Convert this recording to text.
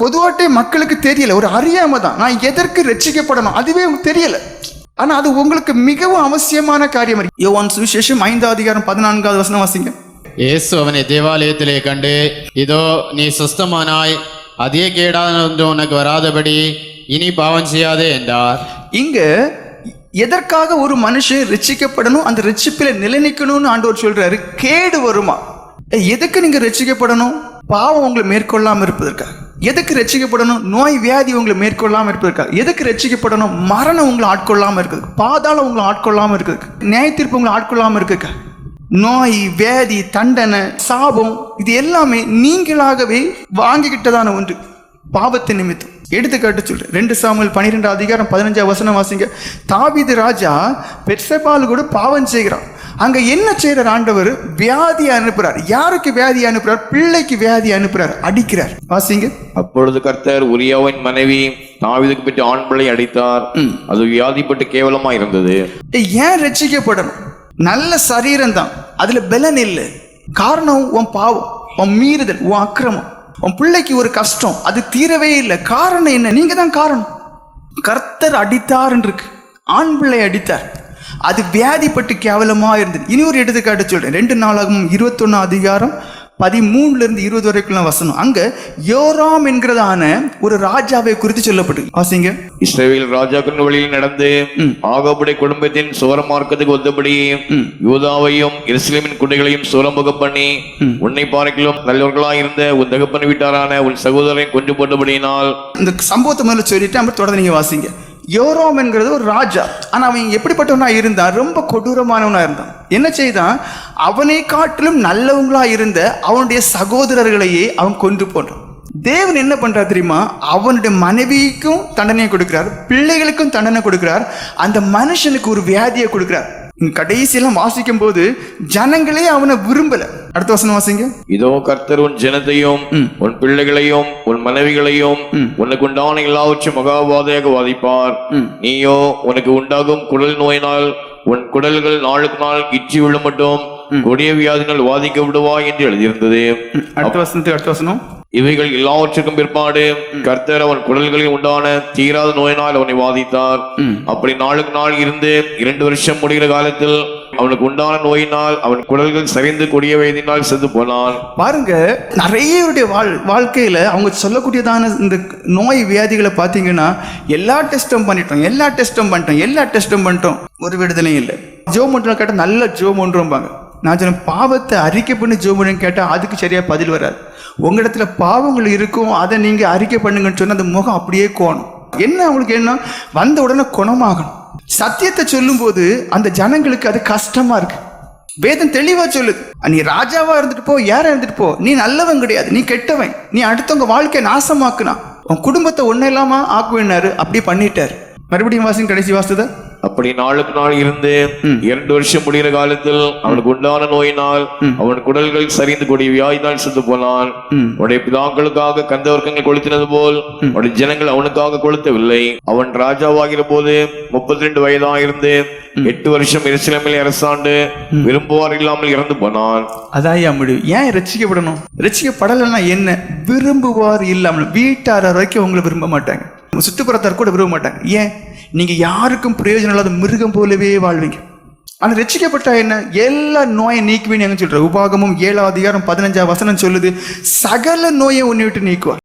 பொதுவாட்டே மக்களுக்கு தெரியல. ஒரு அறியாம தான் நான் எதற்கு ரட்சிக்கப்படணும்? அதுவே தெரியல. ஆனா அது உங்களுக்கு மிகவும் அவசியமான காரியம். இருக்கு யோவான் சுவிசேஷம் ஐந்தாவது அதிகாரம் பதினான்காவது வசனம் வாசிங்க. இயேசு அவனை தேவாலயத்திலே கண்டு இதோ நீ சுஸ்தமானாய். அதே கேடானது உனக்கு வராதபடி இனி பாவம் செய்யாதே என்றார். இங்க எதற்காக ஒரு மனுஷன் ரட்சிக்கப்படணும்? அந்த ரட்சிப்பில் நிலைநிக்கணும்னு ஆண்டவர் சொல்றாரு. கேடு வருமா? எதுக்கு நீங்க ரட்சிக்கப்படணும்? பாவம் உங்களை மேற்கொள்ளாம இருப்பதற்காக. எதுக்கு ரட்சிக்கப்படணும்? நோய் வியாதி உங்களை மேற்கொள்ளாமல் இருப்பதற்காக எதுக்கு ரட்சிக்கப்படணும்? மரணம் உங்களை ஆட்கொள்ளாமல் இருக்குது பாதாளம் உங்களை ஆட்கொள்ளாமல் இருக்குது நியாயத்திற்பு உங்களை ஆட்கொள்ளாமல் இருக்குக்க நோய் வியாதி தண்டனை சாபம் இது எல்லாமே நீங்களாகவே வாங்கிக்கிட்டதான ஒன்று. பாவத்தின் நிமித்தம். எடுத்துக்காட்டு சொல்றேன். ரெண்டு சாமுவேல் பன்னிரெண்டு அதிகாரம் பதினஞ்சாம் வசனம் வாசிங்க. தாவீது ராஜா பெர்சபால் கூட பாவம் செய்கிறான். அங்க என்ன செய்யறார் ஆண்டவர்? வியாதி அனுப்புறார். யாருக்கு வியாதி அனுப்புறார்? பிள்ளைக்கு வியாதி அனுப்புறார். அடிக்கிறார். வாசிங்க. அப்பொழுது கர்த்தர் உரியாவின் மனைவி தாவீதுக்கு பெற்ற ஆண் பிள்ளை அடித்தார். அது வியாதிப்பட்டு கேவலமா இருந்தது. ஏன் ரட்சிக்கப்படணும்? நல்ல சரீரம் தான் அதுல பலன் இல்லை. காரணம் உன் பாவம் உன் மீறுதல் உன் அக்கிரமம். உன் பிள்ளைக்கு ஒரு கஷ்டம். அது தீரவே இல்லை. காரணம் என்ன? நீங்க தான் காரணம். கர்த்தர் அடித்தார் இருக்கு ஆண் பிள்ளை அடித்தார். அது வியாதிப்பட்டு கேவலமாக இருந்தது. இனி ஒரு எடுத்துக்காட்டு சொல்றேன். ரெண்டு நாளாகவும் இருபத்தொன்னு அதிகாரம் பதிமூணுல இருந்து இருபது வரைக்குள்ள வசனம். அங்க யோராம் என்கிறதான ஒரு ராஜாவை குறித்து சொல்லப்பட்டு. வாசிங்க. இஸ்ரேல் ராஜாக்கள் வழியில் நடந்து ஆகாபுடைய குடும்பத்தின் சுவரமார்க்கத்துக்கு ஒத்தபடி யூதாவையும் எருசலேமின் குடிகளையும் சுரமுகம் பண்ணி உன்னை பார்க்கிலும் நல்லவர்களாய் இருந்த உன் தகப்பன் வீட்டாரான உன் சகோதரனை கொண்டு போட்டபடியினால் இந்த சம்பவத்தை முதல்ல சொல்லிட்டு அப்புறம் தொடர்ந்து நீங்க வாசிங்க. யோரோம் என்கிறது ஒரு ராஜா. ஆனால் அவன் எப்படிப்பட்டவனா இருந்தான்? ரொம்ப கொடூரமானவனா இருந்தான். என்ன செய்தான்? அவனை காட்டிலும் நல்லவங்களா இருந்த அவனுடைய சகோதரர்களையே அவன் கொண்டு போன்றான். தேவன் என்ன பண்றார் தெரியுமா? அவனுடைய மனைவிக்கும் தண்டனையை கொடுக்கிறார். பிள்ளைகளுக்கும் தண்டனை கொடுக்கிறார். அந்த மனுஷனுக்கு ஒரு வியாதியை கொடுக்கிறார். கடைசியெல்லாம் வாசிக்கும் போது ஜனங்களே அவனை விரும்பல. அடுத்த வசனம் வாசிங்க. இதோ கர்த்தர் உன் ஜனத்தையும் உன் பிள்ளைகளையும் உன் மனைவிகளையும் உனக்கு உண்டான எல்லாவற்றையும் மகாபாதையாக வாதிப்பார். நீயோ உனக்கு உண்டாகும் குடல் நோயினால் உன் குடல்கள் நாளுக்கு நாள் இச்சி விழ மட்டும் கொடிய வியாதினால் வாதிக்க விடுவாய் என்று எழுதியிருந்தது. அடுத்த வசனத்துக்கு அடுத்த வசனம். இவைகள் எல்லாவற்றுக்கும் பிற்பாடு கர்த்தர் அவன் குடல்களில் உண்டான தீராத நோயினால் அவனை வாதித்தார். அப்படி நாளுக்கு நாள் இருந்து இரண்டு வருஷம் முடிகிற காலத்தில் அவனுக்கு உண்டான நோயினால் அவன் குடல்கள் சரிந்து கொடிய வயதினால் செத்து போனான். பாருங்க நிறைய வாழ் வாழ்க்கையில அவங்க சொல்லக்கூடியதான இந்த நோய் வியாதிகளை பார்த்தீங்கன்னா எல்லா டெஸ்ட்டும் பண்ணிட்டோம் எல்லா டெஸ்ட்டும் பண்ணிட்டோம் எல்லா டெஸ்ட்டும் பண்ணிட்டோம். ஒரு விடுதலையும் இல்லை. ஜோ மட்டும் கேட்டால் நல்ல ஜோ ஒன்றும்பாங்க நான் சொன்ன பாவத்தை அறிக்கை பண்ணி ஜோ பண்ணுன்னு கேட்டால் அதுக்கு சரியாக பதில் வராது. உங்களிடத்துல பாவங்கள் இருக்கும் அதை நீங்கள் அறிக்கை பண்ணுங்கன்னு சொன்னால் அந்த முகம் அப்படியே கோணும். என்ன அவங்களுக்கு என்ன வந்த உடனே குணமாகணும். சத்தியத்தை சொல்லும்போது அந்த ஜனங்களுக்கு அது கஷ்டமாக இருக்கு. வேதம் தெளிவாக சொல்லுது. நீ ராஜாவாக இருந்துட்டு போ யாராக இருந்துட்டு போ. நீ நல்லவன் கிடையாது நீ கெட்டவன். நீ அடுத்தவங்க வாழ்க்கையை நாசமாக்குனா. உன் குடும்பத்தை ஒன்றும் இல்லாமல் ஆக்குவேனாரு அப்படி பண்ணிட்டார். மறுபடியும் வாசிங்க கடைசி வாசத்தை அப்படி நாளுக்கு நாள் இருந்து இரண்டு வருஷம் முடிகிற காலத்தில் அவனுக்கு உண்டான நோயினால் அவன் குடல்கள் சரிந்து கொடிய வியாதினால் செத்து போனான். உடைய பிதாக்களுக்காக கந்தவர்க்கங்கள் கொளுத்தினது போல் உடைய ஜனங்கள் அவனுக்காக கொளுத்தவில்லை. அவன் ராஜாவாகிற போது முப்பத்தி ரெண்டு வயதாயிருந்து எட்டு வருஷம் எருசலேமில் அரசாண்டு விரும்புவார் இல்லாமல் இறந்து போனான். அதான் முடிவு. ஏன் ரசிக்கப்படணும்? ரசிக்கப்படலைன்னா என்ன? விரும்புவார் இல்லாமல் வீட்டார் வரைக்கும் உங்களை விரும்ப மாட்டாங்க. சுற்றுப்புறத்தார் கூட விரும்ப மாட்டாங்க. ஏன்? நீங்க யாருக்கும் பிரயோஜனம் இல்லாத மிருகம் போலவே வாழ்வீங்க. ஆனால் ரட்சிக்கப்பட்டா என்ன? எல்லா நோயை நீக்குவேன்னு சொல்ற? உபாகமும் ஏழாவது அதிகாரம் பதினஞ்சாம் வசனம் சொல்லுது சகல நோயை உன்னை விட்டு நீக்குவார்.